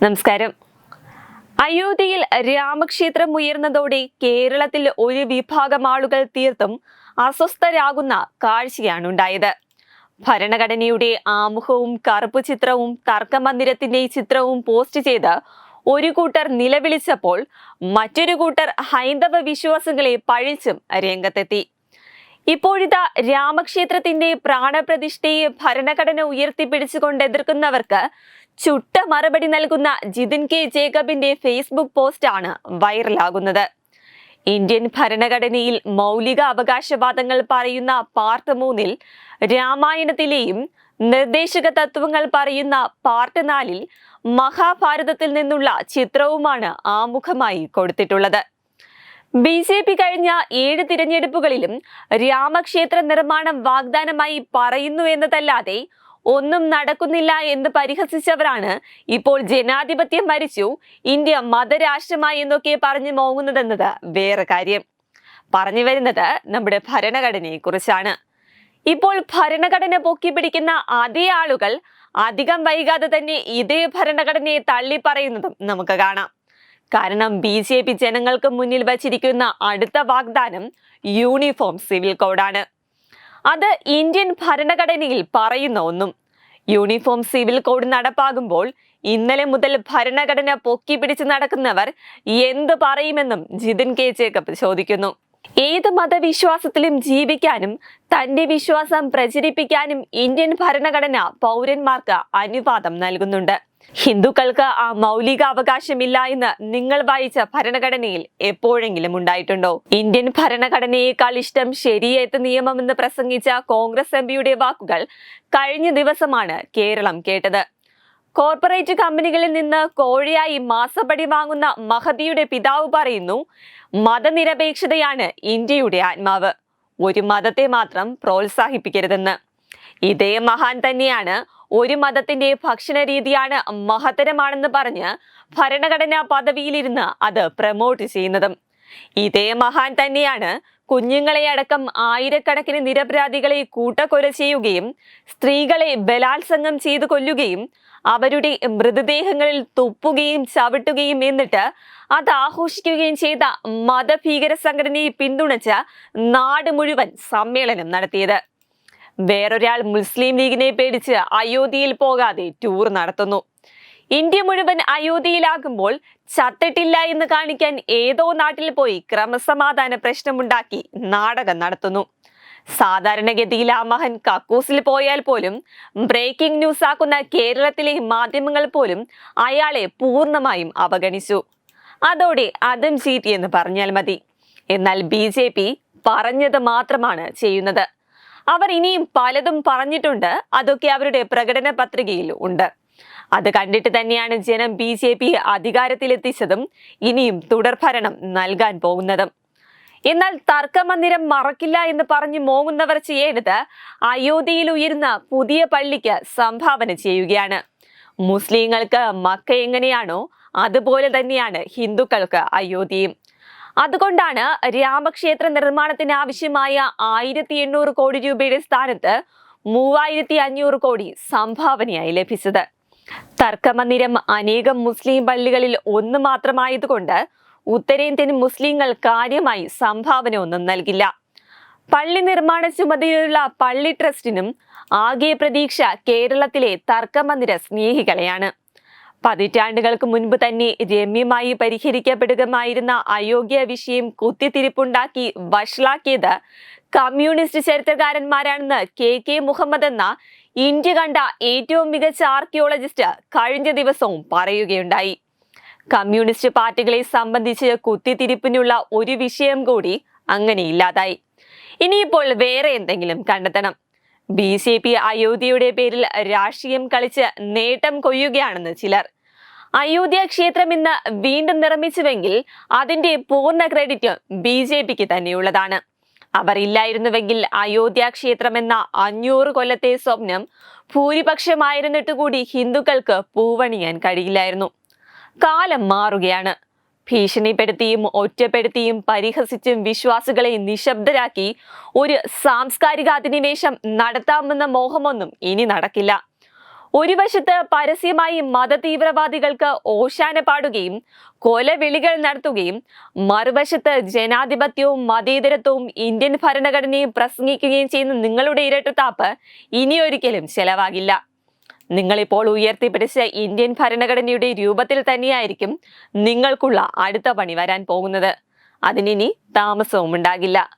നമസ്കാരം. അയോധ്യയിൽ രാമക്ഷേത്രം ഉയർന്നതോടെ കേരളത്തിൽ ഒരു വിഭാഗം ആളുകൾ തീർത്തും അസ്വസ്ഥരാകുന്ന കാഴ്ചയാണ് ഉണ്ടായത്. ഭരണഘടനയുടെ ആമുഖവും കറുപ്പ് ചിത്രവും തർക്കമന്ദിരത്തിന്റെ ചിത്രവും പോസ്റ്റ് ചെയ്ത് ഒരു കൂട്ടർ നിലവിളിച്ചപ്പോൾ മറ്റൊരു കൂട്ടർ ഹൈന്ദവ വിശ്വാസങ്ങളെ പഴിച്ചും രംഗത്തെത്തി. ഇപ്പോഴിതാ രാമക്ഷേത്രത്തിന്റെ പ്രാണപ്രതിഷ്ഠയെ ഭരണഘടന ഉയർത്തിപ്പിടിച്ചുകൊണ്ട് എതിർക്കുന്നവർക്ക് ചുട്ട മറുപടി നൽകുന്ന ജിതിൻ കെ ജേക്കബിന്റെ ഫേസ്ബുക്ക് പോസ്റ്റാണ് വൈറലാകുന്നത്. ഇന്ത്യൻ ഭരണഘടനയിൽ മൗലിക അവകാശവാദങ്ങൾ പറയുന്ന പാർട്ട് മൂന്നിൽ രാമായണത്തിലെയും നിർദ്ദേശക തത്വങ്ങൾ പറയുന്ന പാർട്ട് നാലിൽ മഹാഭാരതത്തിൽ നിന്നുള്ള ചിത്രവുമാണ് ആമുഖമായി കൊടുത്തിട്ടുള്ളത്. ബി ജെ പി കഴിഞ്ഞ ഏഴ് തിരഞ്ഞെടുപ്പുകളിലും രാമക്ഷേത്ര നിർമ്മാണം വാഗ്ദാനമായി പറയുന്നു എന്നതല്ലാതെ ഒന്നും നടക്കുന്നില്ല എന്ന് പരിഹസിച്ചവരാണ് ഇപ്പോൾ ജനാധിപത്യം മരിച്ചു ഇന്ത്യ മതരാഷ്ട്രമായി എന്നൊക്കെ പറഞ്ഞു മോങ്ങുന്നതെന്നത് വേറെ കാര്യം. പറഞ്ഞു വരുന്നത് നമ്മുടെ ഭരണഘടനയെ കുറിച്ചാണ് ഇപ്പോൾ ഭരണഘടന പൊക്കി പിടിക്കുന്ന അതേ ആളുകൾ അധികം വൈകാതെ തന്നെ ഇതേ ഭരണഘടനയെ തള്ളി പറയുന്നതും നമുക്ക് കാണാം. കാരണം ബി ജെ പി ജനങ്ങൾക്ക് മുന്നിൽ വച്ചിരിക്കുന്ന അടുത്ത വാഗ്ദാനം യൂണിഫോം സിവിൽ കോഡാണ്. അത് ഇന്ത്യൻ ഭരണഘടനയിൽ പറയുന്ന ഒന്നും. യൂണിഫോം സിവിൽ കോഡ് നടപ്പാകുമ്പോൾ ഇന്നലെ മുതൽ ഭരണഘടന പൊക്കി പിടിച്ച് നടക്കുന്നവർ എന്ത് പറയുമെന്നും ജിതിൻ കെ ജേക്കബ് ചോദിക്കുന്നു. ഏത് മതവിശ്വാസത്തിലും ജീവിക്കാനും തന്റെ വിശ്വാസം പ്രചരിപ്പിക്കാനും ഇന്ത്യൻ ഭരണഘടന പൗരന്മാർക്ക് അനുവാദം നൽകുന്നുണ്ട്. ഹിന്ദുക്കൾക്ക് ആ മൗലിക അവകാശമില്ല എന്ന് നിങ്ങൾ വായിച്ച ഭരണഘടനയിൽ എപ്പോഴെങ്കിലും ഉണ്ടായിട്ടുണ്ടോ? ഇന്ത്യൻ ഭരണഘടനയേക്കാൾ ഇഷ്ടം ശരിയേത്ത് നിയമമെന്ന് പ്രസംഗിച്ച കോൺഗ്രസ് എംപിയുടെ വാക്കുകൾ കഴിഞ്ഞ ദിവസമാണ് കേരളം കേട്ടത്. കോർപ്പറേറ്റ് കമ്പനികളിൽ നിന്ന് കോഴിയായി മാസപ്പടി വാങ്ങുന്ന മഹദിയുടെ പിതാവ് പറയുന്നു മതനിരപേക്ഷതയാണ് ഇന്ത്യയുടെ ആത്മാവ്. ഒരു മതത്തെ മാത്രം പ്രോത്സാഹിപ്പിക്കരുതെന്ന്. ഇതേ മഹാൻ തന്നെയാണ് ഒരു മതത്തിന്റെ ഭക്ഷണ രീതിയാണ് മഹത്തരമാണെന്ന് പറഞ്ഞ് ഭരണഘടനാ പദവിയിലിരുന്ന് അത് പ്രമോട്ട് ചെയ്യുന്നതും. ഇതേ മഹാൻ തന്നെയാണ് കുഞ്ഞുങ്ങളെ അടക്കം ആയിരക്കണക്കിന് നിരപരാധികളെ കൂട്ടക്കൊല ചെയ്യുകയും സ്ത്രീകളെ ബലാത്സംഗം ചെയ്തു കൊല്ലുകയും അവരുടെ മൃതദേഹങ്ങളിൽ തുപ്പുകയും ചവിട്ടുകയും എന്നിട്ട് അത് ആഘോഷിക്കുകയും ചെയ്ത മതഭീകര സംഘടനയെ പിന്തുണച്ച് നാട് മുഴുവൻ സമ്മേളനം നടത്തിയത്. വേറൊരാൾ മുസ്ലിം ലീഗിനെ പേടിച്ച് അയോധ്യയിൽ പോകാതെ ടൂർ നടത്തുന്നു. ഇന്ത്യ മുഴുവൻ അയോധ്യയിലാകുമ്പോൾ ചത്തിട്ടില്ല എന്ന് കാണിക്കാൻ ഏതോ നാട്ടിൽ പോയി ക്രമസമാധാന പ്രശ്നമുണ്ടാക്കി നാടകം നടത്തുന്നു. സാധാരണഗതിയിൽ ആ മഹൻ കക്കൂസിൽ പോയാൽ പോലും ബ്രേക്കിംഗ് ന്യൂസ് ആക്കുന്ന കേരളത്തിലെ മാധ്യമങ്ങൾ പോലും അയാളെ പൂർണമായും അവഗണിച്ചു. അതോടെ അതും ചീറ്റി എന്ന് പറഞ്ഞാൽ മതി. എന്നാൽ ബി ജെ പി പറഞ്ഞത് മാത്രമാണ് ചെയ്യുന്നത്. അവർ ഇനിയും പലതും പറഞ്ഞിട്ടുണ്ട്. അതൊക്കെ അവരുടെ പ്രകടന പത്രികയിൽ ഉണ്ട്. അത് കണ്ടിട്ട് തന്നെയാണ് ജനം ബി ജെ പി അധികാരത്തിലെത്തിച്ചതും ഇനിയും തുടർഭരണം നൽകാൻ പോകുന്നതും. എന്നാൽ തർക്കമന്ദിരം മറക്കില്ല എന്ന് പറഞ്ഞ് മോങ്ങുന്നവർ ചെയ്യേണ്ടത് അയോധ്യയിൽ ഉയരുന്ന പുതിയ പള്ളിക്ക് സംഭാവന ചെയ്യുകയാണ്. മുസ്ലിങ്ങൾക്ക് മക്ക എങ്ങനെയാണോ അതുപോലെ തന്നെയാണ് ഹിന്ദുക്കൾക്ക് അയോധ്യയും. അതുകൊണ്ടാണ് രാമക്ഷേത്ര നിർമ്മാണത്തിന് ആവശ്യമായ ആയിരത്തി എണ്ണൂറ് കോടി രൂപയുടെ സ്ഥാനത്ത് മൂവായിരത്തി അഞ്ഞൂറ് കോടി സംഭാവനയായി ലഭിച്ചത്. തർക്കമന്ദിരം അനേകം മുസ്ലിം പള്ളികളിൽ ഒന്ന് മാത്രമായതുകൊണ്ട് ഉത്തരേന്ത്യൻ മുസ്ലിങ്ങൾ കാര്യമായി സംഭാവന ഒന്നും നൽകില്ല. പള്ളി നിർമ്മാണ ചുമതലയുള്ള പള്ളി ട്രസ്റ്റിനും ആകെ പ്രതീക്ഷ കേരളത്തിലെ തർക്കമന്ദിര സ്നേഹികളെയാണ്. പതിറ്റാണ്ടുകൾക്ക് മുൻപ് തന്നെ രമ്യമായി പരിഹരിക്കപ്പെടുകമായിരുന്ന അയോഗ്യ വിഷയം കുത്തിത്തിരിപ്പുണ്ടാക്കി വഷളാക്കിയത് കമ്മ്യൂണിസ്റ്റ് ചരിത്രകാരന്മാരാണെന്ന് കെ കെ മുഹമ്മദ് എന്ന ഇന്ത്യ കണ്ട ഏറ്റവും മികച്ച ആർക്കിയോളജിസ്റ്റ് കഴിഞ്ഞ ദിവസവും പറയുകയുണ്ടായി. കമ്മ്യൂണിസ്റ്റ് പാർട്ടികളെ സംബന്ധിച്ച് കുത്തിത്തിരിപ്പിനുള്ള ഒരു വിഷയം കൂടി അങ്ങനെ ഇല്ലാതായി. ഇനിയിപ്പോൾ വേറെ എന്തെങ്കിലും കണ്ടെത്തണം. ബി ജെ പി അയോധ്യയുടെ പേരിൽ രാഷ്ട്രീയം കളിച്ച് നേട്ടം കൊയ്യുകയാണെന്ന് ചിലർ. അയോധ്യ ക്ഷേത്രം ഇന്ന് വീണ്ടും നിർമ്മിച്ചുവെങ്കിൽ അതിന്റെ പൂർണ ക്രെഡിറ്റ് ബി ജെ പിക്ക് തന്നെയുള്ളതാണ്. അവർ ഇല്ലായിരുന്നുവെങ്കിൽ അയോധ്യ ക്ഷേത്രം എന്ന അഞ്ഞൂറ് കൊല്ലത്തെ സ്വപ്നം ഭൂരിപക്ഷമായിരുന്നിട്ട് കൂടി ഹിന്ദുക്കൾക്ക് പൂവണിയാൻ കഴിയില്ലായിരുന്നു. കാലം മാറുകയാണ്. ഭീഷണിപ്പെടുത്തിയും ഒറ്റപ്പെടുത്തിയും പരിഹസിച്ചും വിശ്വാസികളെ നിശബ്ദരാക്കി ഒരു സാംസ്കാരിക അധിനിവേശം നടത്താമെന്ന മോഹമൊന്നും ഇനി നടക്കില്ല. ഒരു വശത്ത് പരസ്യമായി മതതീവ്രവാദികൾക്ക് ഓശാന പാടുകയും കൊലവിളികൾ നടത്തുകയും മറുവശത്ത് ജനാധിപത്യവും മതേതരത്വവും ഇന്ത്യൻ ഭരണഘടനയും പ്രസംഗിക്കുകയും ചെയ്യുന്ന നിങ്ങളുടെ ഇരട്ടത്താപ്പ് ഇനിയൊരിക്കലും ചെലവാകില്ല. നിങ്ങളിപ്പോൾ ഉയർത്തിപ്പിടിച്ച ഇന്ത്യൻ ഭരണഘടനയുടെ രൂപത്തിൽ തന്നെയായിരിക്കും നിങ്ങൾക്കുള്ള അടുത്ത പണി വരാൻ പോകുന്നത്. അതിനി താമസവും ഉണ്ടാകില്ല